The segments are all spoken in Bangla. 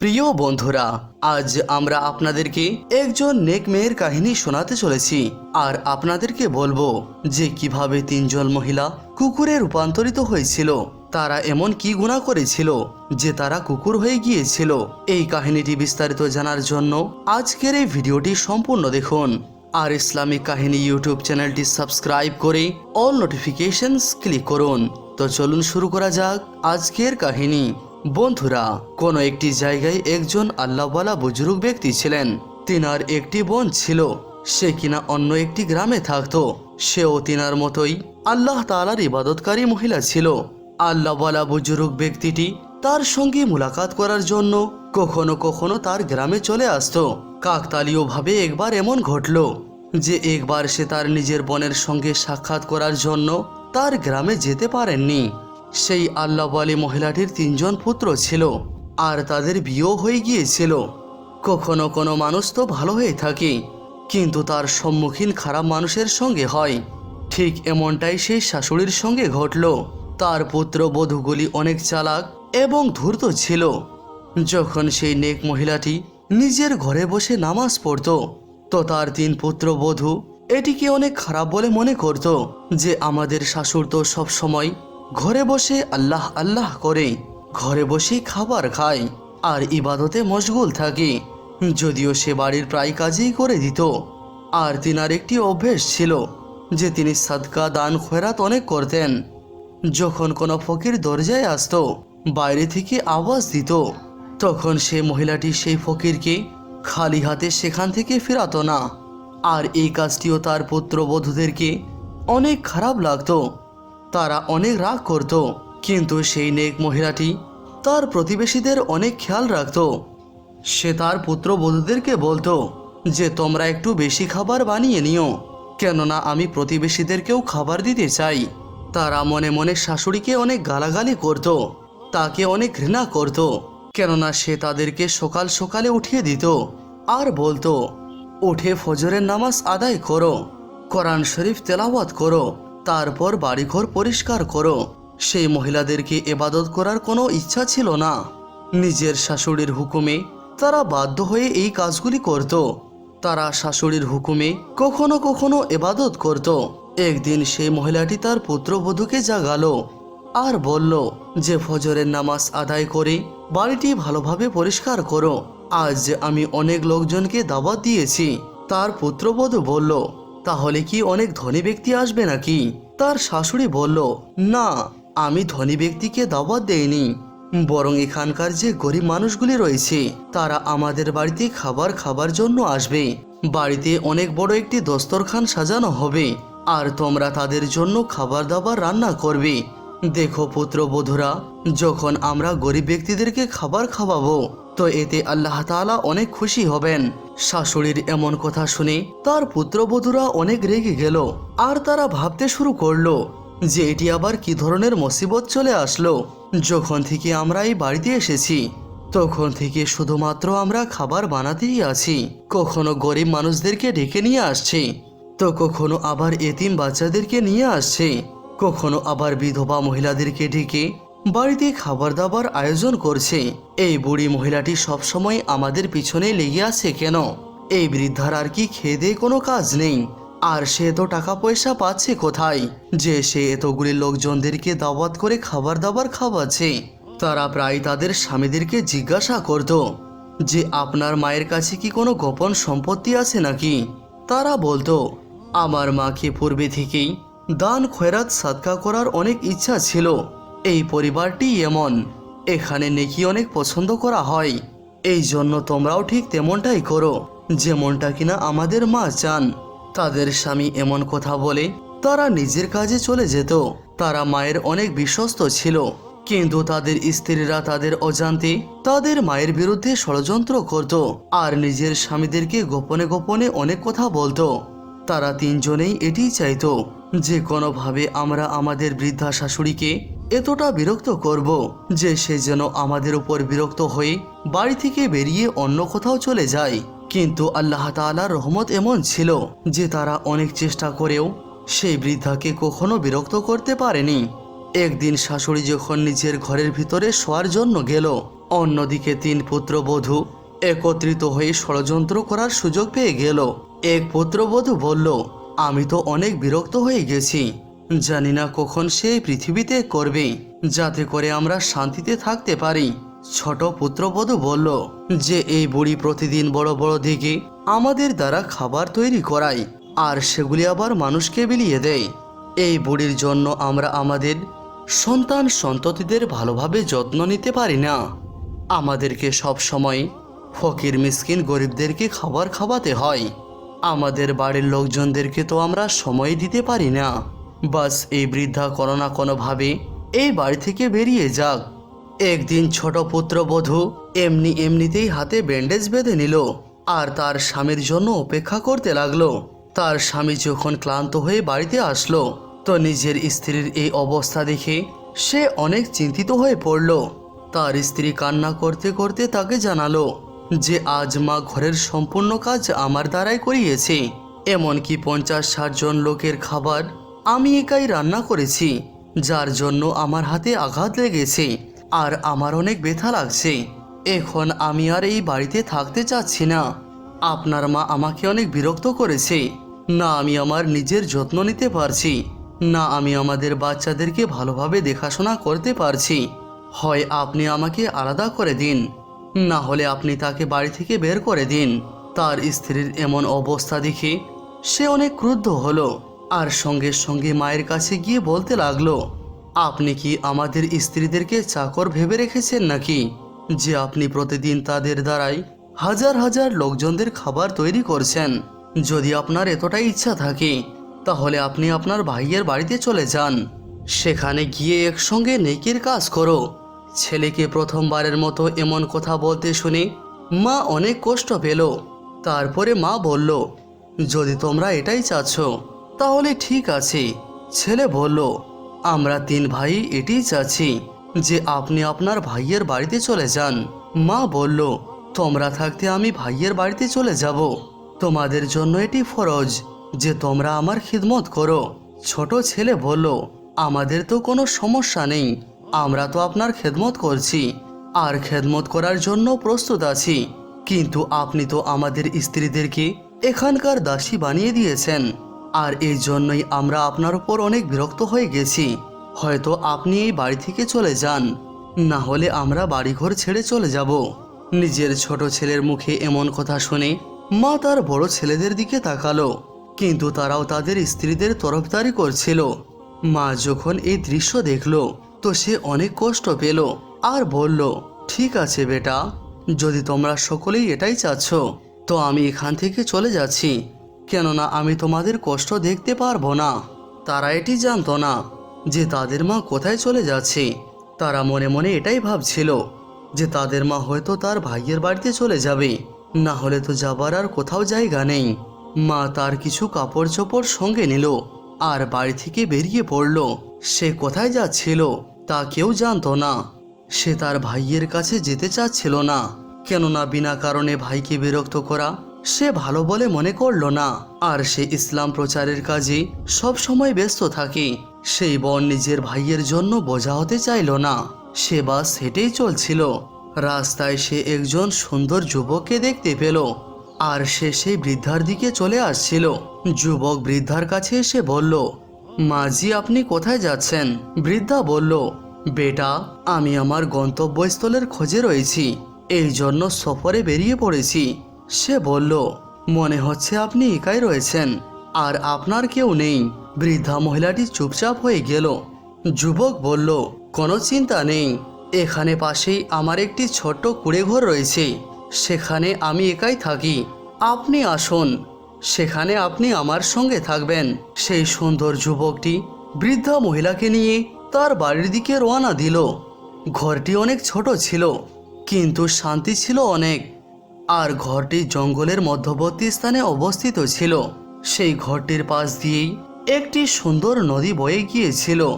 প্রিয় বন্ধুরা, আজ আমরা আপনাদেরকে একজন নেক মেয়ের কাহিনী শোনাতে চলেছি। আর আপনাদেরকে বলব যে কীভাবে তিনজন মহিলা কুকুরে রূপান্তরিত হয়েছিল, তারা এমন কি গুণা করেছিল যে তারা কুকুর হয়ে গিয়েছিল। এই কাহিনীটি বিস্তারিত জানার জন্য আজকের এই ভিডিওটি সম্পূর্ণ দেখুন। আর ইসলামিক কাহিনী ইউটিউব চ্যানেলটি সাবস্ক্রাইব করে অল নোটিফিকেশনস ক্লিক করুন। তো চলুন শুরু করা যাক আজকের কাহিনী। বন্ধুরা, কোনো একটি জায়গায় একজন আল্লাহওয়ালা বুজুর্গ ব্যক্তি ছিলেন। তিনার একটি বোন ছিল। সে কিনা অন্য একটি গ্রামে থাকত। সেও তিনার মতোই আল্লাহ তালার ইবাদতকারী মহিলা ছিল। আল্লাহওয়ালা বুজুর্গ ব্যক্তিটি তার সঙ্গে মুলাকাত করার জন্য কখনো কখনো তার গ্রামে চলে আসতো। কাকতালীয়ভাবে একবার এমন ঘটলো যে একবার সে তার নিজের বোনের সঙ্গে সাক্ষাৎ করার জন্য তার গ্রামে যেতে পারেননি। সেই আল্লাহওয়ালি মহিলাটির তিনজন পুত্র ছিল, আর তাদের বিয়েও হয়ে গিয়েছিল। কখনো কোনো মানুষ তো ভালো হয়ে থাকে, কিন্তু তার সম্মুখীন খারাপ মানুষের সঙ্গে হয়। ঠিক এমনটাই সেই শাশুড়ির সঙ্গে ঘটল। তার পুত্র বধূগুলি অনেক চালাক এবং ধূর্ত ছিল। যখন সেই নেক মহিলাটি নিজের ঘরে বসে নামাজ পড়তো, তো তার তিন পুত্র বধূ এটিকে অনেক খারাপ বলে মনে করত যে, আমাদের শাশুড় তো সব সময় ঘরে বসে আল্লাহ আল্লাহ করে ঘরে বসেই খাবার খায় আর ইবাদতে মশগুল থাকে। যদিও সে বাড়ির প্রায় কাজেই করে দিত। আর তিনার একটি অভ্যেস ছিল যে তিনি সাদকা দান খয়রাত অনেক করতেন। যখন কোনো ফকির দরজায় আসতো, বাইরে থেকে আওয়াজ দিত, তখন সে মহিলাটি সেই ফকিরকে খালি হাতে সেখান থেকে ফেরাত না। আর এই কাজটিও তার পুত্রবধূদেরকে অনেক খারাপ লাগতো। তারা অনেক রাগ করত। কিন্তু সেই নেক মহিলাটি তার প্রতিবেশীদের অনেক খেয়াল রাখত। সে তার পুত্র পুত্রবধূদেরকে বলতো, যে তোমরা একটু বেশি খাবার বানিয়ে নিও, কেননা আমি প্রতিবেশীদেরকেও খাবার দিতে চাই। তারা মনে মনে শাশুড়িকে অনেক গালাগালি করত, তাকে অনেক ঘৃণা করত, কেননা সে তাদেরকে সকাল সকালে উঠিয়ে দিত আর বলতো, উঠে ফজরের নামাজ আদায় করো, কোরআন শরীফ তেলাওয়াত করো তারপর বাড়িঘর পরিষ্কার করো। সেই মহিলাদেরকে এবাদত করার কোনো ইচ্ছা ছিল না। নিজের শাশুড়ির হুকুমে তারা বাধ্য হয়ে এই কাজগুলি করত। তারা শাশুড়ির হুকুমে কখনো কখনো এবাদত করত। একদিন সেই মহিলাটি তার পুত্রবধূকে জাগালো আর বলল, যে ফজরের নামাজ আদায় করে বাড়িটি ভালোভাবে পরিষ্কার করো। আজ আমি অনেক লোকজনকে দাওয়াত দিয়েছি। তার পুত্রবধূ বলল তাহলে কি অনেক ধনী ব্যক্তি আসবে নাকি? তার শাশুড়ি বলল, না, আমি ধনী ব্যক্তিকে দাওয়াত দেইনি। বরং এখানকার যে গরিব মানুষগুলি রয়েছে, তারা আমাদের বাড়িতে খাবার খাবার জন্য আসবে। বাড়িতে অনেক বড় একটি দস্তরখান সাজানো হবে। আর তোমরা তাদের জন্য খাবার দাবার রান্না করবে। দেখো পুত্রবধূরা, যখন আমরা গরিব ব্যক্তিদেরকে খাবার খাওয়াবো তো এতে আল্লাহ তাআলা অনেক খুশি হবেন। শাশুড়ির এমন কথা শুনে তার পুত্রবধূরা অনেক রেগে গেল আর তারা ভাবতে শুরু করল যে এটি আবার কি ধরনের মুসিবত চলে আসলো। যখন থেকে আমরা এই বাড়িতে এসেছি, তখন থেকে শুধুমাত্র আমরা খাবার বানাতেই আছি। কখনো গরিব মানুষদেরকে ডেকে নিয়ে আসছি, তো কখনো আবার এতিম বাচ্চাদেরকে নিয়ে আসছে। কখনো আবার বিধবা মহিলাদেরকে ডেকে বাড়িতে খাবার দাবার আয়োজন করছে। এই বুড়ি মহিলাটি সবসময় আমাদের পিছনে লেগে আছে কেন? এই বৃদ্ধার আর কি খেয়ে কোনো কাজ নেই। আর সে তো টাকা পয়সা পাচ্ছে কোথায়? যে সে এতগুলি লোকজনদেরকে দাওয়াত করে খাবার দাবার খাওয়াচ্ছে। তারা প্রায় তাদের স্বামীদেরকে জিজ্ঞাসা করত যে, আপনার মায়ের কাছে কি কোনো গোপন সম্পত্তি আছে নাকি? তারা বলতো, আমার মাকে পূর্বে থেকেই দান খয়রাত সাদকা করার অনেক ইচ্ছা ছিল। এই পরিবারটি এমন। এখানে নেকি অনেক পছন্দ করা হয়। এই জন্য তোমরাও ঠিক তেমনটাই করো। যেমনটা কিনা আমাদের মা চান। তাদের স্বামী এমন কথা বলে তারা নিজের কাজে চলে যেত। তারা মায়ের অনেক বিশ্বস্ত ছিল। কিন্তু তাদের স্ত্রীরা তাদের অজান্তে তাদের মায়ের বিরুদ্ধে ষড়যন্ত্র করত আর নিজের স্বামীদেরকে গোপনে গোপনে অনেক কথা বলতো। তারা তিনজনেই এটিই চাইতো যে কোনোভাবে আমরা আমাদের বৃদ্ধা শাশুড়িকে এতটা বিরক্ত করব যে সে যেন আমাদের উপর বিরক্ত হয়ে বাড়ি থেকে বেরিয়ে অন্য কোথাও চলে যায়। কিন্তু আল্লাহ তাআলার রহমত এমন ছিল যে তারা অনেক চেষ্টা করেও সেই বৃদ্ধাকে কখনো বিরক্ত করতে পারেনি। একদিন শাশুড়ি যখন নিজের ঘরের ভিতরে শোয়ার জন্য গেল, অন্যদিকে তিন পুত্রবধূ একত্রিত হয়ে ষড়যন্ত্র করার সুযোগ পেয়ে গেল। এক পুত্রবধূ বলল, আমি তো অনেক বিরক্ত হয়ে গেছি। জানি না কখন সে এই পৃথিবীতে করবে যাতে করে আমরা শান্তিতে থাকতে পারি। ছোট পুত্রবধূ বলল, যে এই বুড়ি প্রতিদিন বড় বড় দিকে আমাদের দ্বারা খাবার তৈরি করায়, আর সেগুলি আবার মানুষকে বিলিয়ে দেয়। এই বুড়ির জন্য আমরা আমাদের সন্তান সন্ততিদের ভালোভাবে যত্ন নিতে পারি না। আমাদেরকে সব সময় ফকির, মিসকিন গরিবদেরকে খাবার খাওয়াতে হয়। আমাদের বাড়ির লোকজনদেরকে তো আমরা সময় দিতে পারি না। বাস এই বৃদ্ধা কোনো না কোনোভাবে এই বাড়ি থেকে বেরিয়ে যাক। একদিন ছোট পুত্রবধূ এমনি এমনিতেই হাতে ব্যান্ডেজ বেঁধে নিল আর তার স্বামীর জন্য অপেক্ষা করতে লাগল। তার স্বামী যখন ক্লান্ত হয়ে বাড়িতে আসলো, তো নিজের স্ত্রীর এই অবস্থা দেখে সে অনেক চিন্তিত হয়ে পড়ল। তার স্ত্রী কান্না করতে করতে তাকে জানালো যে, আজ মা ঘরের সম্পূর্ণ কাজ আমার দ্বারাই করিয়েছে। এমনকি পঞ্চাশ ষাট জন লোকের খাবার আমি একাই রান্না করেছি, যার জন্য আমার হাতে আঘাত লেগেছে আর আমার অনেক ব্যথা লাগছে। এখন আমি আর এই বাড়িতে থাকতে চাচ্ছি না। আপনার মা আমাকে অনেক বিরক্ত করেছে। না আমি আমার নিজের যত্ন নিতে পারছি, না আমি আমাদের বাচ্চাদেরকে ভালোভাবে দেখাশোনা করতে পারছি। হয় আপনি আমাকে আলাদা করে দিন, না হলে আপনি তাকে বাড়ি থেকে বের করে দিন। তার স্ত্রীর এমন অবস্থা দেখে সে অনেক ক্রুদ্ধ হলো। আর সঙ্গে সঙ্গে মায়ের কাছে গিয়ে বলতে লাগল, আপনি কি আমাদের স্ত্রীদেরকে চাকর ভেবে রেখেছেন নাকি? যে আপনি প্রতিদিন তাদের দ্বারাই হাজার হাজার লোকজনদের খাবার তৈরি করছেন। যদি আপনার এতটাই ইচ্ছা থাকে, তাহলে আপনি আপনার ভাইয়ের বাড়িতে চলে যান। সেখানে গিয়ে একসঙ্গে নেকির কাজ করো। ছেলেকে প্রথমবারের মতো এমন কথা বলতে শুনে মা অনেক কষ্ট পেল। তারপরে মা বলল, যদি তোমরা এটাই চাচ্ছ তাহলে ঠিক আছে। ছেলে বলল, আমরা তিন ভাই এটাই চাচ্ছি যে আপনি আপনার ভাইয়ের বাড়িতে চলে যান। মা বলল, তোমরা থাকতে আমি ভাইয়ের বাড়িতে চলে যাব। তোমাদের জন্য এটি ফরজ যে তোমরা আমার খিদমত করো। ছোট ছেলে বলল, আমাদের তো কোনো সমস্যা নেই। আমরা তো আপনার খেদমত করছি। আর খেদমত করার জন্য প্রস্তুত আছি। কিন্তু আপনি তো আমাদের স্ত্রীদেরকে এখানকার দাসী বানিয়ে দিয়েছেন। আর এই জন্যই আমরা আপনার উপর অনেক বিরক্ত হয়ে গেছি। হয়তো আপনি এই বাড়ি থেকে চলে যান। না হলে আমরা বাড়িঘর ছেড়ে চলে যাব। নিজের ছোট ছেলের মুখে এমন কথা শুনে মা তার বড় ছেলেদের দিকে তাকালো। কিন্তু তারাও তাদের স্ত্রীদের তরফদারি করছিল। মা যখন এই দৃশ্য দেখল, তো সে অনেক কষ্ট পেল আর বলল, ঠিক আছে বেটা, যদি তোমরা সকলেই এটাই চাচ্ছ, তো আমি এখান থেকে চলে যাচ্ছি। কেননা আমি তোমাদের কষ্ট দেখতে পারব না। তারা এটি জানতো না যে তাদের মা কোথায় চলে যাচ্ছে। তারা মনে মনে এটাই ভাবছিল যে তাদের মা হয়তো তার ভাইয়ের বাড়িতে চলে যাবে। না হলে তো যাবার আর কোথাও জায়গা নেই। মা তার কিছু কাপড় চোপড় সঙ্গে নিল আর বাড়ি থেকে বেরিয়ে পড়ল। সে কোথায় যাচ্ছিল তা কেউ জানতো না। সে তার ভাইয়ের কাছে যেতে চাচ্ছিল না। কেননা বিনা কারণে ভাইকে বিরক্ত করা সে ভালো বলে মনে করল না। আর সে ইসলাম প্রচারের কাজে সব সময় ব্যস্ত থাকে। সেই বোন নিজের ভাইয়ের জন্য বোঝা হতে চাইল না। সে বাস হেঁটেই চলছিল। রাস্তায় সে একজন সুন্দর যুবককে দেখতে পেল। আর সে সেই বৃদ্ধার দিকে চলে আসছিল। যুবক বৃদ্ধার কাছে এসে বলল মাঝি আপনি কোথায় যাচ্ছেন? বৃদ্ধা বলল, বেটা, আমি আমার গন্তব্যস্থলের খোঁজে রয়েছি। এই জন্য সফরে বেরিয়ে পড়েছি। সে বলল, মনে হচ্ছে আপনি একাই রয়েছেন, আর আপনার কেউ নেই। বৃদ্ধা মহিলাটি চুপচাপ হয়ে গেল। যুবক বলল, কোনো চিন্তা নেই, এখানে পাশেই আমার একটি ছোট্ট কুড়েঘর রয়েছে, সেখানে আমি একাই থাকি। আপনি আসুন, সেখানে আপনি আমার সঙ্গে থাকবেন। সেই সুন্দর যুবকটি বৃদ্ধা মহিলাকে নিয়ে তার বাড়ির দিকে রওনা দিল। ঘরটি অনেক ছোট ছিল, কিন্তু শান্তি ছিল অনেক। আর ঘরটি জঙ্গলের মধ্যবর্তী স্থানে অবস্থিত ছিল। সেই ঘরটির পাশ দিয়েই একটি সুন্দর নদী বয়ে গিয়েছিল।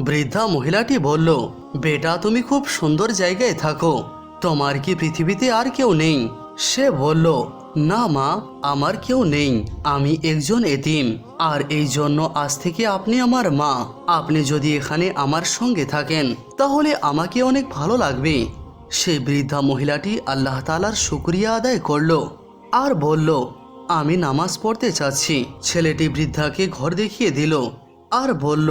বৃদ্ধা মহিলাটি বলল, বেটা, তুমি খুব সুন্দর জায়গায় থাকো। তোমার কি পৃথিবীতে আর কেউ নেই? সে বলল, না মা, আমার কেউ নেই। আমি একজন এতিম। আর এই জন্য আজ থেকে আপনি আমার মা। আপনি যদি এখানে আমার সঙ্গে থাকেন, তাহলে আমাকে অনেক ভালো লাগবে। সেই বৃদ্ধা মহিলাটি আল্লাহ তালার শুক্রিয়া আদায় করল আর বলল, আমি নামাজ পড়তে চাচ্ছি। ছেলেটি বৃদ্ধাকে ঘর দেখিয়ে দিল আর বলল,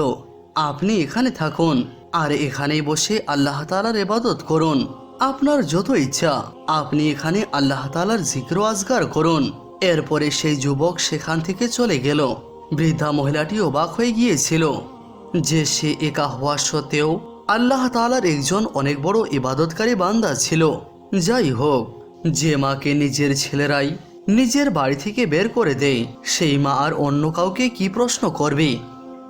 আপনি এখানে থাকুন আর এখানেই বসে আল্লাহ তালার এবাদত করুন। আপনার যত ইচ্ছা, আপনি এখানে আল্লাহ তালার জিক্র আজগার করুন। এরপরে সেই যুবক সেখান থেকে চলে গেল। বৃদ্ধা মহিলাটি অবাক হয়ে গিয়েছিল যে সে একা হওয়ার সত্ত্বেও আল্লাহ তালার একজন অনেক বড় ইবাদতকারী বান্দা ছিল। যাই হোক, যে মাকে নিজের ছেলেরাই নিজের বাড়ি থেকে বের করে দেয়, সেই মা আর অন্য কাউকে কি প্রশ্ন করবে?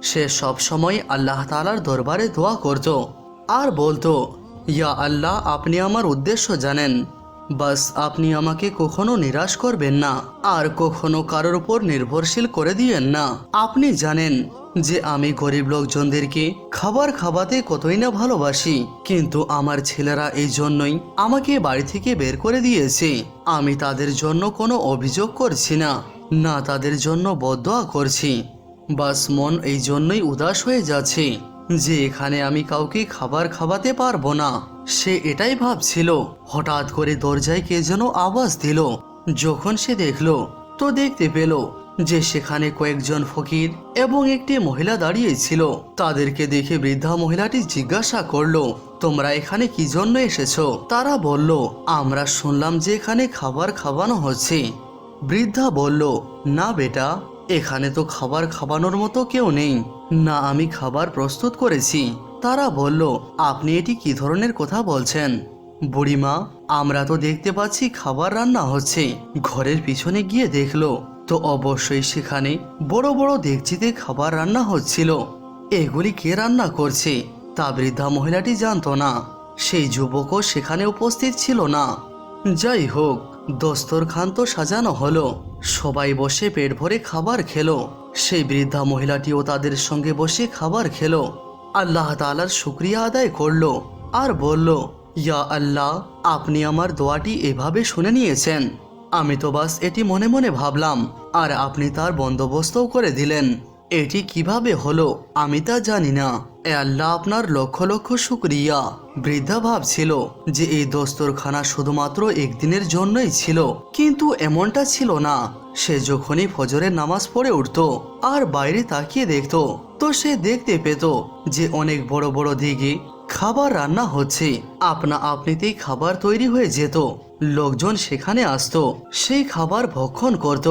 সে সব সময় আল্লাহ তালার দরবারে দোয়া করত। আর বলতো, ইয়া আল্লাহ, আপনি আমার উদ্দেশ্য জানেন। বাস, আপনি আমাকে কখনো নিরাশ করবেন না। আর কখনো কারোর উপর নির্ভরশীল করে দিয়েন না। আপনি জানেন যে আমি গরিব লোকজনদেরকে খাবার খাওয়াতে কতই না ভালোবাসি। কিন্তু আমার ছেলেরা এই জন্যই আমাকে বাড়ি থেকে বের করে দিয়েছে। আমি তাদের জন্য কোনো অভিযোগ করছি না না তাদের জন্য বদয়া করছি। বাস, মন এই জন্যই উদাস হয়ে যাচ্ছে যে এখানে আমি কাউকে খাবার খাওয়াতে পারব না। সে এটাই ভাবছিল। হঠাৎ করে দরজায় কে যেন আওয়াজ দিল। যখন সে দেখল, তো দেখতে পেল যে সেখানে কয়েকজন ফকির এবং একটি মহিলা দাঁড়িয়ে ছিল। তাদেরকে দেখে বৃদ্ধা মহিলাটি জিজ্ঞাসা করল, তোমরা এখানে কি জন্য এসেছ? তারা বলল, আমরা শুনলাম যে এখানে খাবার খাওয়ানো হচ্ছে। বৃদ্ধা বলল, না বেটা, এখানে তো খাবার খাওয়ানোর মতো কেউ নেই। না, আমি খাবার প্রস্তুত করেছি। তারা বলল, আপনি এটি কি ধরনের কথা বলছেন? বুড়িমা, আমরা তো দেখতে পাচ্ছি খাবার রান্না হচ্ছে। ঘরের পিছনে গিয়ে দেখল, তো অবশ্যই সেখানে বড় বড় দেখছিতে খাবার রান্না হচ্ছিল। এগুলি কে রান্না করছে? তা বৃদ্ধা মহিলাটি জানতো না। সেই যুবকও সেখানে উপস্থিত ছিল না। যাই হোক, দস্তরখান তো সাজানো হলো। সবাই বসে পেট ভরে খাবার খেলো। সেই বৃদ্ধা মহিলাটিও তাদের সঙ্গে বসে খাবার খেলো। আল্লাহ তালার শুক্রিয়া আদায় করল আর বলল, ইয়া আল্লাহ, আপনি আমার দোয়াটি এভাবে শুনে নিয়েছেন। আমি তো বাস এটি মনে মনে ভাবলাম, আর আপনি তার বন্দোবস্তও করে দিলেন। এটি কীভাবে হলো আমি তা জানি না। এ আল্লাহ আপনার লক্ষ লক্ষ শুক্রিয়া। বৃদ্ধা ভাবছিল যে এই দস্তরখানা শুধুমাত্র একদিনের জন্যই ছিল, কিন্তু এমনটা ছিল না। সে যখনই ফজরের নামাজ পড়ে উঠত আর বাইরে তাকিয়ে দেখত, তো সে দেখতে পেত যে অনেক বড় বড় দিকে খাবার রান্না হচ্ছে। আপনা আপনিতেই খাবার তৈরি হয়ে যেত। লোকজন সেখানে আসতো, সেই খাবার ভক্ষণ করত।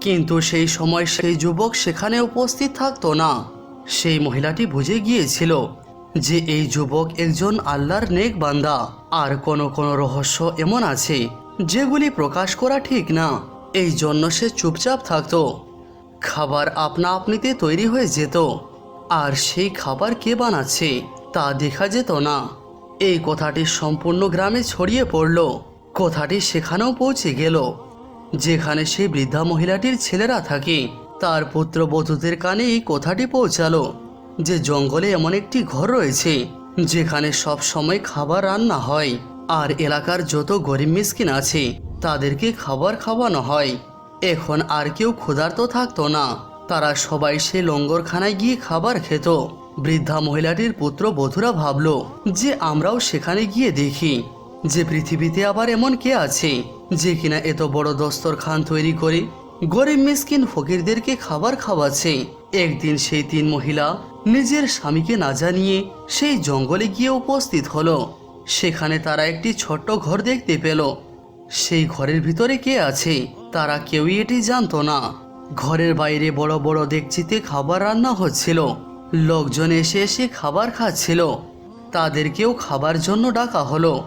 কিন্তু সেই সময় সেই যুবক সেখানে উপস্থিত থাকতো না। সেই মহিলাটি বুঝে গিয়েছিল যে এই যুবক একজন আল্লাহর নেক বান্দা। আর কোনো কোনো রহস্য এমন আছে যেগুলি প্রকাশ করা ঠিক না। এই জন্য সে চুপচাপ থাকতো। খাবার আপনা আপনিতে তৈরি হয়ে যেত। আর সেই খাবার কে বানাচ্ছে, তা দেখা যেত না। এই কথাটি সম্পূর্ণ গ্রামে ছড়িয়ে পড়ল। কথাটি সেখানেও পৌঁছে গেল, যেখানে সেই বৃদ্ধা মহিলাটির ছেলেরা থাকে। তার পুত্রবধূদের কানে এই কথাটি পৌঁছালো, যে জঙ্গলে এমন একটি ঘর রয়েছে, যেখানে সব সময় খাবার রান্না হয়। আর এলাকার যত গরিব মিসকিন আছে তাদেরকে খাবার খাওয়ানো হয়। এখন আর কেউ ক্ষুধার্ত থাকতো না। তারা সবাই সে লঙ্গরখানায় গিয়ে খাবার খেত। বৃদ্ধা মহিলাটির পুত্র বধুরা ভাবল, যে আমরাও সেখানে গিয়ে দেখি। যে পৃথিবীতে আবার এমন কে আছে, যে কিনা এত বড় দস্তরখান তৈরি করে গরিব মিসকিন ফকিরদেরকে খাবার খাওয়াচ্ছে। একদিন সেই তিন মহিলা নিজের স্বামীকে না জানিয়ে সেই জঙ্গলে গিয়ে উপস্থিত হলো। সেখানে তারা একটি ছোট্ট ঘর দেখতে পেল। সেই ঘরের ভিতরে কে আছে? তারা কেউই এটি জানতো না। ঘরের বাইরে বড় বড় দেখছিতে খাবার রান্না হচ্ছিল। লোকজন এসে এসে খাবার খাচ্ছিল। তাদেরকেও খাবার জন্য ডাকা হলো।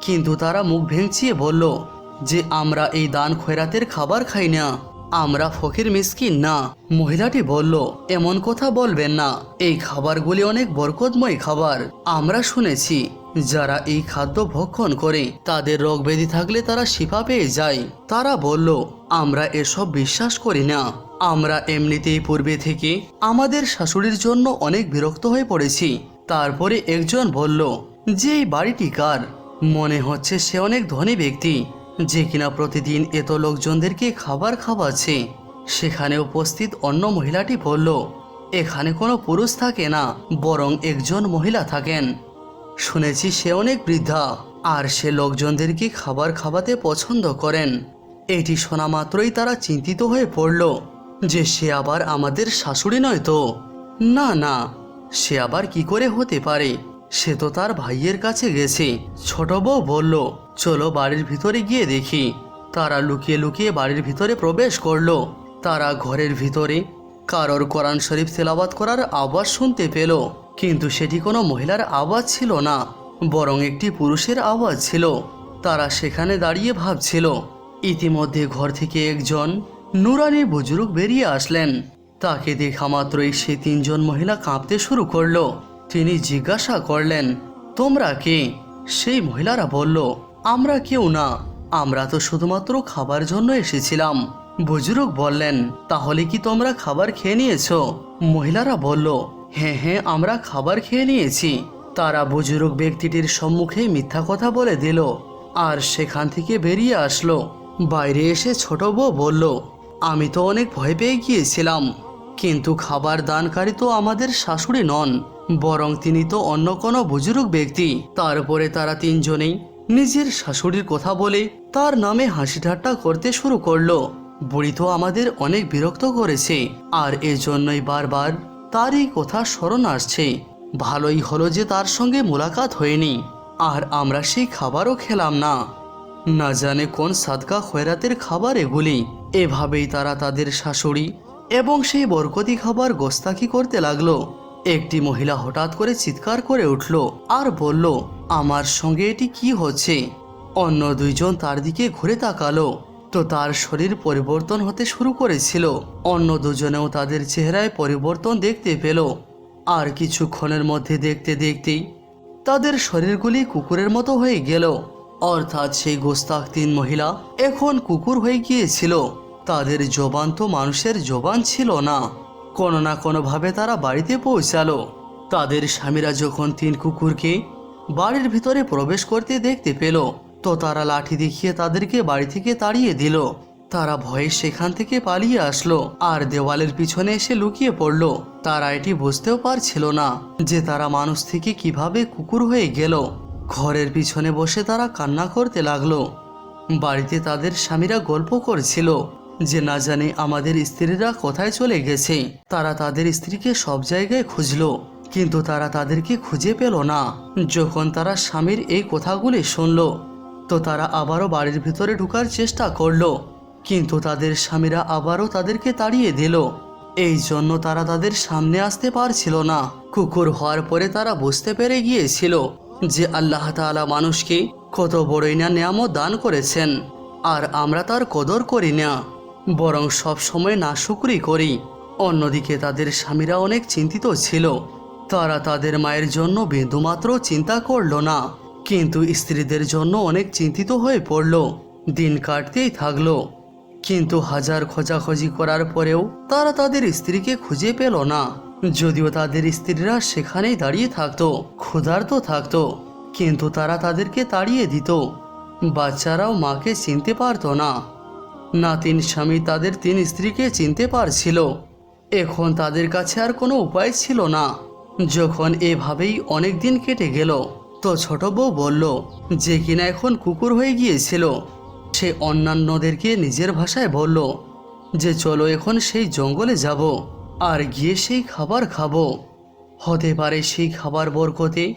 কিন্তু তারা মুখ ভেঙচিয়ে বলল যে, আমরা এই দান খৈরাতের খাবার খাই না। আমরা ফকির মিসকিন না। মহিলাটি বলল, এমন কথা বলবেন না। এই খাবারগুলি অনেক বরকতময় খাবার। আমরা শুনেছি, যারা এই খাদ্য ভক্ষণ করে, তাদের রোগ ব্যাধি থাকলে তারা শিফা পেয়ে যায়। তারা বলল, আমরা এসব বিশ্বাস করি না। আমরা এমনিতেই পূর্বে থেকে আমাদের শাশুড়ির জন্য অনেক বিরক্ত হয়ে পড়েছি। তারপরে একজন বলল, যে এই বাড়িটি কার? মনে হচ্ছে সে অনেক ধনী ব্যক্তি। যে কিনা প্রতিদিন এত লোকজনদেরকে খাবার খাওয়াচ্ছে। সেখানে উপস্থিত অন্য মহিলাটি বলল, এখানে কোনো পুরুষ থাকে না, বরং একজন মহিলা থাকেন। শুনেছি সে অনেক বৃদ্ধা, আর সে লোকজনদেরকে খাবার খাওয়াতে পছন্দ করেন। এটি শোনা মাত্রই তারা চিন্তিত হয়ে পড়ল, যে সে আবার আমাদের শাশুড়ি নয় তো? না না, সে আবার কি করে হতে পারে? সে তো তার ভাইয়ের কাছে গেছে। ছোট বউ বলল, চলো বাড়ির ভিতরে গিয়ে দেখি। তারা লুকিয়ে লুকিয়ে বাড়ির ভিতরে প্রবেশ করল। তারা ঘরের ভিতরে কারোর কোরআন শরীফ তেলাবাত করার আওয়াজ শুনতে পেল, কিন্তু সেটি কোনো মহিলার আওয়াজ ছিল না, বরং একটি পুরুষের আওয়াজ ছিল। তারা সেখানে দাঁড়িয়ে ভাবছিল, ইতিমধ্যে ঘর থেকে একজন নুরানি বুজুর্গ বেরিয়ে আসলেন। তাকে দেখা মাত্রই সে তিনজন মহিলা কাঁপতে শুরু করল। তিনি জিজ্ঞাসা করলেন, তোমরা কে? সেই মহিলারা বলল, আমরা কেউ না। আমরা তো শুধুমাত্র খাবার জন্য এসেছিলাম। বুজুর্গ বললেন, তাহলে কি তোমরা খাবার খেয়ে নিয়েছো? মহিলারা বলল হ্যাঁ হ্যাঁ আমরা খাবার খেয়ে নিয়েছি। তারা বুজুর্গ ব্যক্তিটির সম্মুখে মিথ্যা কথা বলে দিল, আর সেখান থেকে বেরিয়ে আসলো। বাইরে এসে ছোট বউ বলল, আমি তো অনেক ভয় পেয়ে গিয়েছিলাম, কিন্তু খাবার দানকারী তো আমাদের শাশুড়ি নন। বরং তিনি তো অন্য কোনো বুজুর্গ ব্যক্তি। তারপরে তারা তিনজনেই নিজের শাশুড়ির কথা বলে তার নামে হাসি ঠাট্টা করতে শুরু করল। বুড়ি তো আমাদের অনেক বিরক্ত করেছে, আর এজন্যই বারবার তারই কথা স্মরণ আসছে। ভালোই হলো যে তার সঙ্গে মোলাকাত হয়নি, আর আমরা সেই খাবারও খেলাম না। না জানে কোন সাদকা খয়রাতের খাবার এগুলি। এভাবেই তারা তাদের শাশুড়ি এবং সেই বরকতি খাবার গোস্তাকি করতে লাগল। একটি মহিলা হঠাৎ করে চিৎকার করে উঠল আর বলল, আমার সঙ্গে এটি কি হচ্ছে? অন্য দুইজন তার দিকে ঘুরে তাকালো। তো তার শরীর পরিবর্তন হতে শুরু করেছিল। অন্য দুজনেও তাদের চেহারায় পরিবর্তন দেখতে পেল। আর কিছুক্ষণের মধ্যে দেখতে দেখতেই তাদের শরীরগুলি কুকুরের মতো হয়ে গেল। অর্থাৎ সেই গোস্তাক তিন মহিলা এখন কুকুর হয়ে গিয়েছিল। তাদের জবান তো মানুষের জবান ছিল না। কোনো না কোনোভাবে তারা বাড়িতে পৌঁছালো। তাদের স্বামীরা যখন তিন কুকুরকে বাড়ির ভিতরে প্রবেশ করতে দেখতে পেল, তো তারা লাঠি দেখিয়ে তাদেরকে বাড়ি থেকে তাড়িয়ে দিল। তারা ভয়ে সেখান থেকে পালিয়ে আসলো আর দেওয়ালের পিছনে এসে লুকিয়ে পড়ল। তারা এটি বুঝতেও পারছিল না যে তারা মানুষ থেকে কীভাবে কুকুর হয়ে গেল। ঘরের পিছনে বসে তারা কান্না করতে লাগল। বাড়িতে তাদের স্বামীরা গল্প করছিল। যে না জানে আমাদের স্ত্রীরা কোথায় চলে গেছে। তারা তাদের স্ত্রীকে সব জায়গায় খুঁজলো, কিন্তু তারা তাদেরকে খুঁজে পেল না। যখন তারা স্বামীর এই কথাগুলি শুনলো, তো তারা আবারও বাড়ির ভিতরে ঢুকার চেষ্টা করল, কিন্তু তাদের স্বামীরা আবারও তাদেরকে তাড়িয়ে দিল। এই জন্য তারা তাদের সামনে আসতে পারছিল না। কুকুর হওয়ার পরে তারা বুঝতে পেরে গিয়েছিল যে আল্লাহ তাআলা মানুষকে কত বড়ই না নিয়ামত দান করেছেন, আর আমরা তার কদর করি না। বরং সব সময় নাশুকরি করি। অন্যদিকে তাদের স্বামীরা অনেক চিন্তিত ছিল। তারা তাদের মায়ের জন্য বিন্দুমাত্র চিন্তা করল না। কিন্তু স্ত্রীদের জন্য অনেক চিন্তিত হয়ে পড়ল। দিন কাটতেই থাকল। কিন্তু হাজার খোঁজাখুঁজি করার পরেও তারা তাদের স্ত্রীকে খুঁজে পেল না। যদিও তাদের স্ত্রীরা সেখানেই দাঁড়িয়ে থাকতো, ক্ষুধার্ত থাকতো, কিন্তু তারা তাদেরকে তাড়িয়ে দিত। বাচ্চারাও মাকে চিনতে পারতো না। নাতিন স্বামী তাদের তিন স্ত্রীকে চিনতে পারছিল। এখন তাদের কাছে আর কোনো উপায় ছিল না। যখন এভাবেই অনেক দিন কেটে গেল, তো ছোট বউ বলল, যে কিনা এখন কুকুর হয়ে গিয়েছিল। সে অন্যান্যদেরকে নিজের ভাষায় বলল, যে চলো এখন সেই জঙ্গলে যাব আর গিয়ে সেই খাবার খাব। হতে পারে সেই খাবার বরকতে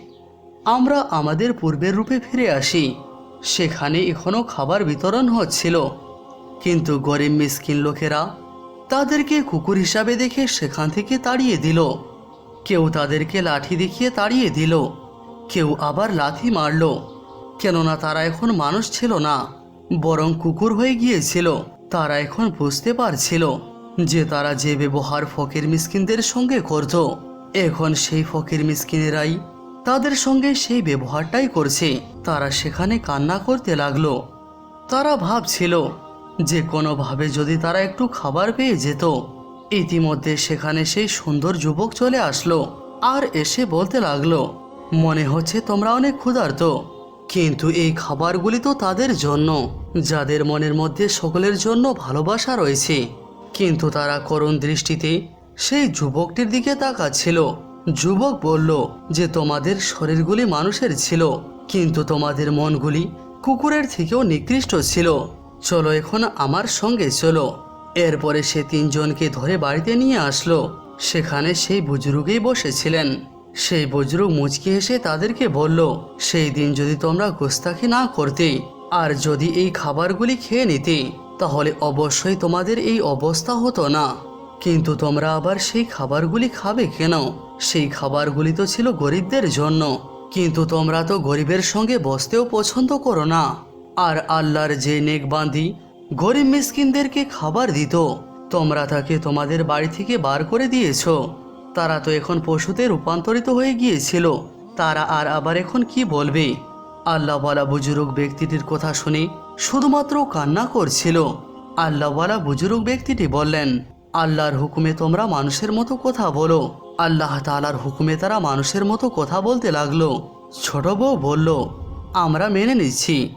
আমরা আমাদের পূর্বের রূপে ফিরে আসি। সেখানে এখনও খাবার বিতরণ হচ্ছিল। কিন্তু গরিব মিসকিন লোকেরা তাদেরকে কুকুর হিসাবে দেখে সেখান থেকে তাড়িয়ে দিল। কেউ তাদেরকে লাঠি দেখিয়ে তাড়িয়ে দিল। কেউ আবার লাথি মারল। কেননা তারা এখন মানুষ ছিল না, বরং কুকুর হয়ে গিয়েছিল। তারা এখন বুঝতে পারছিল যে তারা যে ব্যবহার ফকির মিসকিনদের সঙ্গে করত, এখন সেই ফকির মিসকিনেরাই তাদের সঙ্গে সেই ব্যবহারটাই করছে। তারা সেখানে কান্না করতে লাগল। তারা ভাবছিল যে কোনোভাবে যদি তারা একটু খাবার পেয়ে যেত, ইতিমধ্যে সেখানে সেই সুন্দর যুবক চলে আসলো আর এসে বলতে লাগল, মনে হচ্ছে তোমরা অনেক ক্ষুধার্ত। কিন্তু এই খাবারগুলি তো তাদের জন্য, যাদের মনের মধ্যে সকলের জন্য ভালোবাসা রয়েছে। কিন্তু তারা করুণ দৃষ্টিতে সেই যুবকটির দিকে তাকাচ্ছিল। যুবক বলল যে তোমাদের শরীরগুলি মানুষের ছিল, কিন্তু তোমাদের মনগুলি কুকুরের থেকেও নিকৃষ্ট ছিল। চলো এখন আমার সঙ্গে চলো। এরপরে সে তিনজনকে ধরে বাড়িতে নিয়ে আসলো। সেখানে সেই বুজরুগেই বসেছিলেন। সেই বুজরুগ মুচকি হেসে তাদেরকে বলল, সেই দিন যদি তোমরা গোস্তাখি না করতে, আর যদি এই খাবারগুলি খেয়ে নিতে, তাহলে অবশ্যই তোমাদের এই অবস্থা হতো না। কিন্তু তোমরা আবার সেই খাবারগুলি খাবে কেন? সেই খাবারগুলি তো ছিল গরিবদের জন্য। কিন্তু তোমরা তো গরিবের সঙ্গে বসতেও পছন্দ করো না। আর আল্লাহর যে নেক নেকবান্দি গরিব মিসকিনদেরকে খাবার দিত। তোমরা তাকে তোমাদের বাড়ি থেকে বার করে দিয়েছ। তারা তো এখন পশুতে রূপান্তরিত হয়ে গিয়েছিল। তারা আর আবার এখন কি বলবে? আল্লাহওয়ালা বুজুর্গ ব্যক্তিটির কথা শুনে শুধুমাত্র কান্না করছিল। আল্লাহওয়ালা বুজুর্গ ব্যক্তিটি বললেন, আল্লাহর হুকুমে তোমরা মানুষের মতো কথা বলো। আল্লাহ তাআলার হুকুমে তারা মানুষের মতো কথা বলতে লাগল। ছোট বউ বলল, আমরা মেনে নিচ্ছি।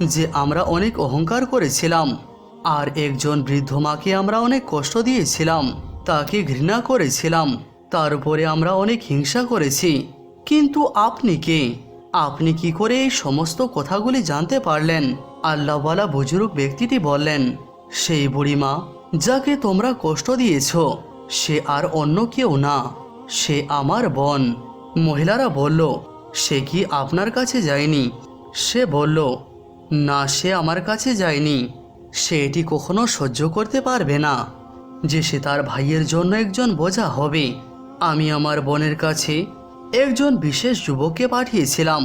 যে আমরা অনেক অহংকার করেছিলাম, আর একজন বৃদ্ধ মাকে আমরা অনেক কষ্ট দিয়েছিলাম, তাকে ঘৃণা করেছিলাম, তার উপরে আমরা অনেক হিংসা করেছি। কিন্তু আপনি কে? আপনি কি করে এই সমস্ত কথাগুলি জানতে পারলেন? আল্লাহওয়ালা বুজুর্গ ব্যক্তিটি বললেন, সেই বুড়িমা যাকে তোমরা কষ্ট দিয়েছ, সে আর অন্য কেউ না, সে আমার বোন। মহিলারা বলল, সে কি আপনার কাছে যায়নি? সে বলল না, সে আমার কাছে যায়নি। সে এটি কখনো সহ্য করতে পারবে না, যে সে তার ভাইয়ের জন্য একজন বোঝা হবে। আমি আমার বোনের কাছে একজন বিশেষ যুবককে পাঠিয়েছিলাম,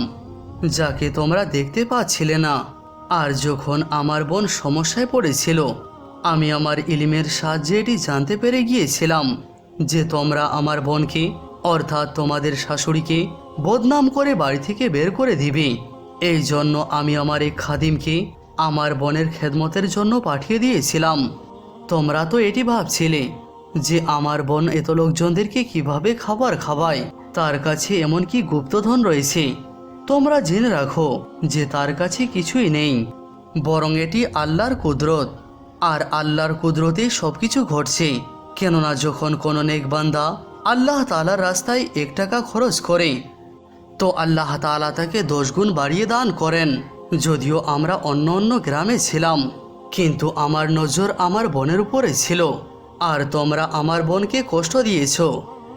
যাকে তোমরা দেখতে পাচ্ছিলে না। আর যখন আমার বোন সমস্যায় পড়েছিল, আমি আমার ইলিমের সাহায্যে এটি জানতে পেরে গিয়েছিলাম, যে তোমরা আমার বোনকে, অর্থাৎ তোমাদের শাশুড়িকে, বদনাম করে বাড়ি থেকে বের করে দিবে। এই জন্য আমি আমার এই খাদিমকে আমার বোনের খেদমতের জন্য পাঠিয়ে দিয়েছিলাম। তোমরা তো এটি ভাবছিলে যে আমার বোন এত লোকজনদেরকে কীভাবে খাবার খাওয়ায়? তার কাছে এমন কি গুপ্তধন রয়েছে। তোমরা জেনে রাখো যে তার কাছে কিছুই নেই, বরং এটি আল্লাহর কুদরত। আর আল্লাহর কুদরতে সব কিছু ঘটছে, কেননা যখন কোনো নেকবান্দা আল্লাহ তালার রাস্তায় এক টাকা খরচ করে তো আল্লাহ তাআলা তাকে দশগুণ বাড়িয়ে দান করেন। যদিও আমরা অন্য অন্য গ্রামে ছিলাম, কিন্তু আমার নজর আমার বোনের উপরে ছিল। আর তোমরা আমার বোনকে কষ্ট দিয়েছ,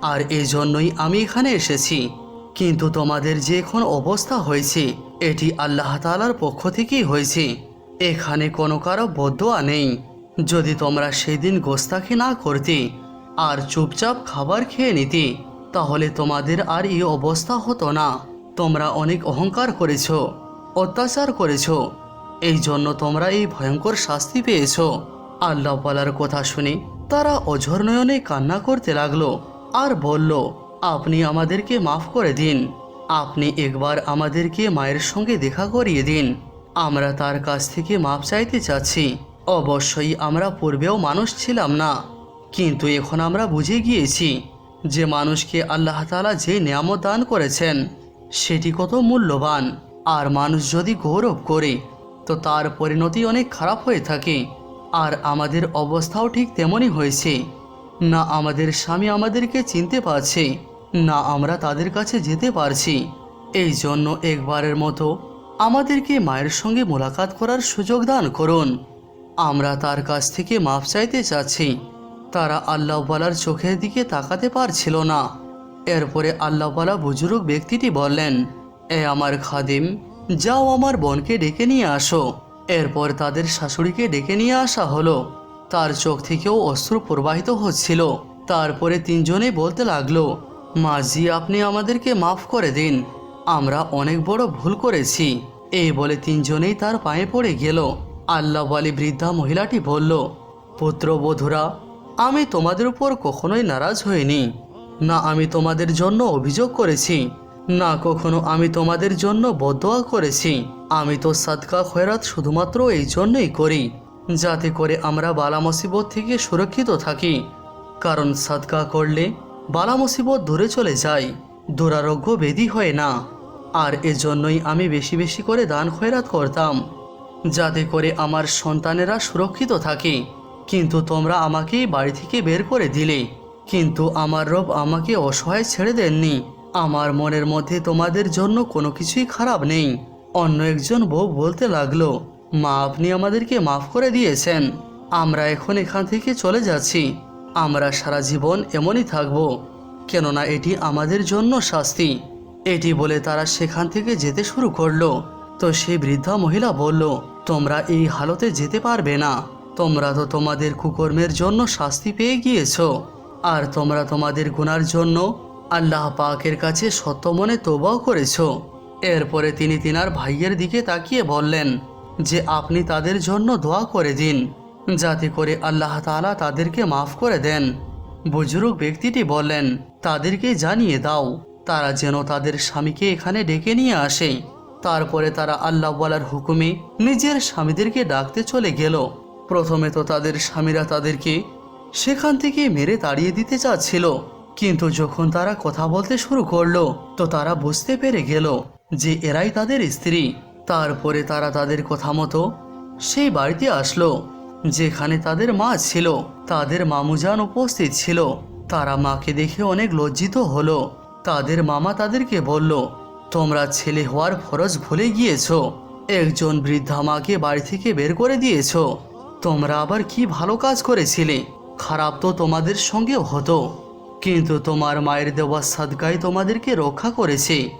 আর এই জন্যই আমি এখানে এসেছি। কিন্তু তোমাদের যে এখন অবস্থা হয়েছে, এটি আল্লাহ তাআলার পক্ষ থেকেই হয়েছে। এখানে কোনো কারও বদোয়া নেই। যদি তোমরা সেদিন গোস্তাখি না করতে, আর চুপচাপ খাবার খেয়ে নিতে তাহলে তোমাদের আর এই অবস্থা হতো না। তোমরা অনেক অহংকার করেছ, অত্যাচার করেছ। এই জন্য তোমরা এই ভয়ঙ্কর শাস্তি পেয়েছ। আল্লাহ পালার কথা শুনে তারা অঝর নয়নে কান্না করতে লাগল আর বলল, আপনি আমাদেরকে মাফ করে দিন। আপনি একবার আমাদেরকে মায়ের সঙ্গে দেখা করিয়ে দিন। আমরা তার কাছ থেকে মাপ চাইতে চাচ্ছি। অবশ্যই আমরা পূর্বেও মানুষ ছিলাম না। কিন্তু এখন আমরা বুঝে গিয়েছি যে মানুষকে আল্লাহ তাআলা যে নিয়ামত দান করেছেন, সেটি কত মূল্যবান। আর মানুষ যদি গৌরব করে, তো তার পরিণতি অনেক খারাপ হয়ে থাকে। আর আমাদের অবস্থাও ঠিক তেমনই হয়েছে। না আমাদের স্বামী আমাদেরকে চিনতে পারছে, না আমরা তাদের কাছে যেতে পারছি। এই জন্য একবারের মতো আমাদেরকে মায়ের সঙ্গে মোলাকাত করার সুযোগ দান করুন। আমরা তার কাছ থেকে মাপ চাইতে চাচ্ছি। তারা আল্লাহওয়ালার চোখের দিকে তাকাতে পারছিল না। এরপরে আল্লাহওয়ালা বুজুর্গ ব্যক্তিটি বললেন, এ আমার খাদিম, যাও আমার বোনকে ডেকে নিয়ে আসো। এরপর তাদের শাশুড়িকে ডেকে নিয়ে আসা হলো। তার চোখ থেকেও অশ্রু প্রবাহিত হচ্ছিল। তারপরে তিনজনেই বলতে লাগল মাঝি আপনি আমাদেরকে মাফ করে দিন। আমরা অনেক বড় ভুল করেছি। এই বলে তিনজনেই তার পায়ে পড়ে গেল। আল্লাহওয়ালি বৃদ্ধা মহিলাটি বলল, পুত্রবধূরা আমি তোমাদের উপর কখনোই নারাজ হইনি। না আমি তোমাদের জন্য অভিযোগ করেছি, না কখনো আমি তোমাদের জন্য বদোয়া করেছি। আমি তো সাদকা খয়রাত শুধুমাত্র এই জন্যই করি, যাতে করে আমরা বালা মুসিবত থেকে সুরক্ষিত থাকি। কারণ সাদকা করলে বালা মুসিবত দূরে চলে যায়, দুরারোগ্য বেদি হয় না। আর এজন্যই আমি বেশি বেশি করে দান খয়রাত করতাম, যাতে করে আমার সন্তানেরা সুরক্ষিত থাকে। কিন্তু তোমরা আমাকেই বাড়ি থেকে বের করে দিলে। কিন্তু আমার রব আমাকে অসহায় ছেড়ে দেননি। আমার মনের মধ্যে তোমাদের জন্য কোনো কিছুই খারাপ নেই। অন্য একজন বউ বলতে লাগল, মা, আপনি আমাদেরকে মাফ করে দিয়েছেন। আমরা এখন এখান থেকে চলে যাচ্ছি। আমরা সারা জীবন এমনই থাকব। কেননা এটি আমাদের জন্য শাস্তি। এটি বলে তারা সেখান থেকে যেতে শুরু করল। তো সেই বৃদ্ধা মহিলা বলল, তোমরা এই হালতে যেতে পারবে না। তোমরা তো তোমাদের কুকর্মের জন্য শাস্তি পেয়ে গিয়েছো। আর তোমরা তোমাদের গুনার জন্য আল্লাহ পাকের কাছে সত্য মনে তোবাও করেছ। এরপরে তিনি তিনার ভাইয়ের দিকে তাকিয়ে বললেন, যে আপনি তাদের জন্য দোয়া করে দিন, যাতে করে আল্লাহ তাআলা তাদেরকে মাফ করে দেন। বুজুর্গ ব্যক্তিটি বললেন, তাদেরকে জানিয়ে দাও, তারা যেন তাদের স্বামীকে এখানে ডেকে নিয়ে আসে। তারপরে তারা আল্লাহ বলার হুকুমে নিজের স্বামীদেরকে ডাকতে চলে গেল। প্রথমে তো তাদের স্বামীরা তাদেরকে সেখান থেকে মেরে তাড়িয়ে দিতে চাচ্ছিল। কিন্তু যখন তারা কথা বলতে শুরু করল, তো তারা বুঝতে পেরে গেল যে এরাই তাদের স্ত্রী। তারপরে তারা তাদের কথা মতো সেই বাড়িতে আসলো, যেখানে তাদের মা ছিল। তাদের মামুজান উপস্থিত ছিল। তারা মাকে দেখে অনেক লজ্জিত হলো। তাদের মামা তাদেরকে বলল, তোমরা ছেলে হওয়ার ফরজ ভুলে গিয়েছো। একজন বৃদ্ধা মাকে বাড়ি থেকে বের করে দিয়েছ। তোমরা আবার কি ভালো কাজ করেছিলে? খারাপ তো তোমাদের সঙ্গেও হতো। কিন্তু তোমার মায়ের দেওয়া সাদকায় তোমাদেরকে রক্ষা করেছে।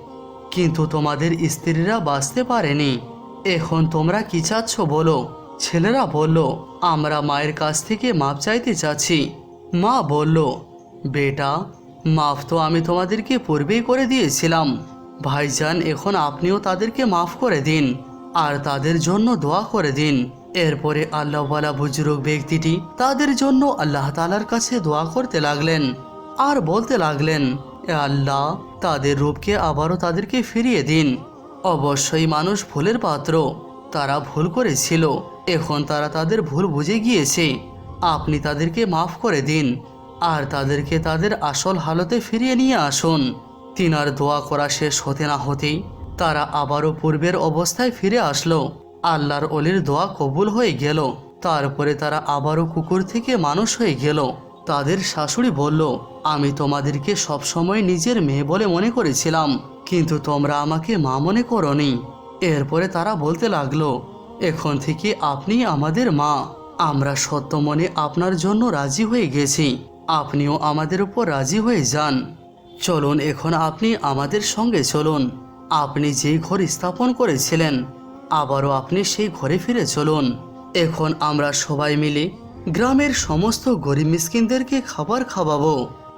কিন্তু তোমাদের স্ত্রীরা বাঁচতে পারেনি। এখন তোমরা কি চাচ্ছ বলো? ছেলেরা বলল, আমরা মায়ের কাছ থেকে মাপ চাইতে চাচ্ছি। মা বলল, বেটা মাফ তো আমি তোমাদেরকে পূর্বেই করে দিয়েছিলাম। ভাইজান, এখন আপনিও তাদেরকে মাফ করে দিন। আর তাদের জন্য দোয়া করে দিন। এরপরে আল্লাহওয়ালা বুজুর্গ ব্যক্তিটি তাদের জন্য আল্লাহ তালার কাছে দোয়া করতে লাগলেন আর বলতে লাগলেন, "এ আল্লাহ, তাদের রূপকে আবারও তাদেরকে ফিরিয়ে দিন। অবশ্যই মানুষ ভুলের পাত্র। তারা ভুল করেছিল। এখন তারা তাদের ভুল বুঝে গিয়েছে। আপনি তাদেরকে মাফ করে দিন আর তাদেরকে তাদের আসল হালতে ফিরিয়ে নিয়ে আসুন। তিনার দোয়া করা শেষ হতে না হতেই তারা আবারও পূর্বের অবস্থায় ফিরে আসলো। আল্লাহর অলির দোয়া কবুল হয়ে গেল। তারপরে তারা আবারও কুকুর থেকে মানুষ হয়ে গেল। তাদের শাশুড়ি বলল, আমি তোমাদেরকে সবসময় নিজের মেয়ে বলে মনে করেছিলাম, কিন্তু তোমরা আমাকে মা মনে করনি। এরপরে তারা বলতে লাগল, এখন থেকে আপনি আমাদের মা। আমরা সত্য মনে আপনার জন্য রাজি হয়ে গেছি। আপনিও আমাদের উপর রাজি হয়ে যান। চলুন এখন আপনি আমাদের সঙ্গে চলুন। আপনি যেই ঘর স্থাপন করেছিলেন আবারও আপনি সেই ঘরে ফিরে চলুন। এখন আমরা সবাই মিলে গ্রামের সমস্ত গরিব মিসকিনদেরকে খাবার খাওয়াবো।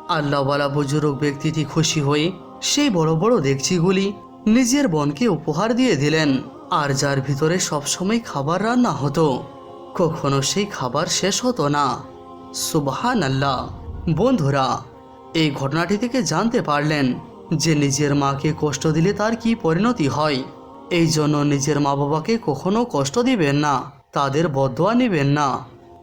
আল্লাহওয়ালা বুজুর্গ ব্যক্তিটি খুশি হয়ে সেই বড় বড় দেখছিগুলি নিজের বোনকে উপহার দিয়ে দিলেন, আর যার ভিতরে সবসময় খাবার রান্না হতো। কখনো সেই খাবার শেষ হতো না। সুবহান আল্লাহ বন্ধুরা, এই ঘটনাটি থেকে জানতে পারলেন যে নিজের মাকে কষ্ট দিলে তার কি পরিণতি হয়। এই জন্য নিজের মা বাবাকে কখনো কষ্ট দিবেন না, তাদের বদোয়া নেবেন না।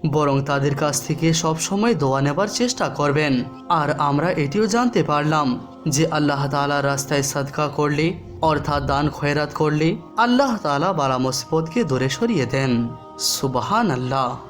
বরং তাদের কাছ থেকে সব সময় দোয়া নেবার চেষ্টা করবেন। আর আমরা এটিও জানতে পারলাম যে আল্লাহ তালা রাস্তায় সাদকা করলে, অর্থাৎ দান খয়রাত করলে, আল্লাহ তালা বালা মুসিবতকে দূরে সরিয়ে দেন। সুবাহান আল্লাহ